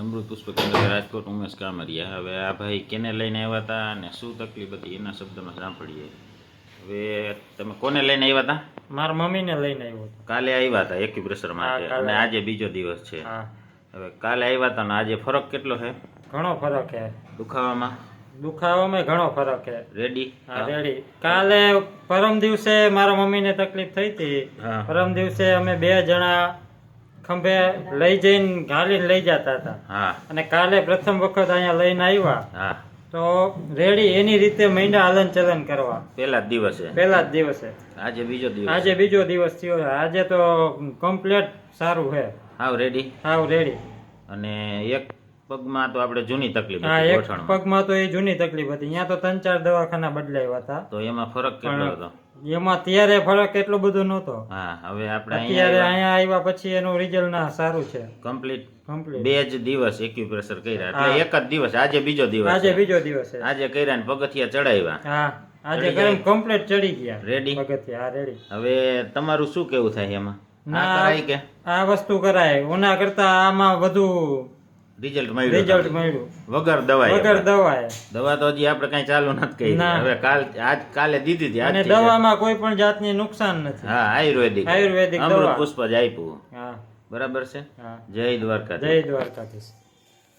અમૃત પુષ્પ કેન્દ્ર રાજકોટ ઉમેશ કામરિયા હવે આ ભાઈ કેને લઈને આવ્યા હતા અને શું તકલીફ હતી એના શબ્દમાં સાંભળીએ. હવે તમે કોને લઈને આવ્યા હતા મારા મમ્મીને લઈને આવ્યો કાલે આવ્યા હતા એક્યુપ્રેશર માટે. અને આજે બીજો દિવસ છે. હવે કાલે આવ્યા હતા ને આજે ફરક કેટલો છે? ઘણો ફરક છે. દુખાવામાં? દુખાવામાં ઘણો ફરક છે. રેડી? હા રેડી. કાલે પરમ દિવસે મારા મમ્મીને તકલીફ થઈ હતી. પરમ દિવસે અમે બે જણા ખંભે લઈ જઈને ઘાલીને લઈ જતા હતા. હા. અને કાલે પ્રથમ વખત અહીંયા લઈને આવ્યા. હા. તો રેડી એની રીતે મહિના હલન ચલન કરવા. પેલા જ દિવસે. પહેલા જ દિવસે. આજે બીજો દિવસ. આજે બીજો દિવસ થયો. આજે તો કમ્પ્લેટ સારું છે હાવ રેડી હાવ રેડી અને એક પગમાં તો આપણે જૂની તકલીફ હા હતી એક પગમાં તો એ જૂની તકલીફ હતી. અહીંયા તો ત્રણ ચાર દવાખાના બદલાવ્યા હતા. તો એમાં ફરક કેટલો હતો? એમાં ત્યારે ફરક એટલો બધો નહોતો. હા હવે આપણે અત્યારે અહીંયા આવ્યા પછી એનું રિઝલ્ટ ના સારું છે. કમ્પ્લીટ કમ્પ્લીટ બે જ દિવસ એક્યુપ્રેશર કર્યા. એટલે એક જ દિવસ આજે બીજો દિવસ આજે બીજો દિવસ છે. આજે કર્યા ને પગથિયા ચડાવ્યા હા આજે ગરમ કમ્પ્લીટ ચડી ગયા. રેડી પગથિયા હા રેડી હવે તમારું શું કેવું થાય એમાં? ના ના. કરાય કે? આ વસ્તુ કરાય. ઓના કરતા આમાં વધુ રિઝલ્ટ મળ્યું રિઝલ્ટ મળ્યું. વગર દવા વગર દવાએ. દવા તો હજી આપણે કઈ ચાલુ નથી કરી. હવે કાલ આજ કાલે દીધી હતી અને દવામાં કોઈ પણ જાતની નુકસાન નથી. હા આયુર્વેદિક. આયુર્વેદિક અમૃત પુષ્પ જ આપ્યું. હા. બરાબર છે? જય દ્વારકા જય દ્વારકાધીશ.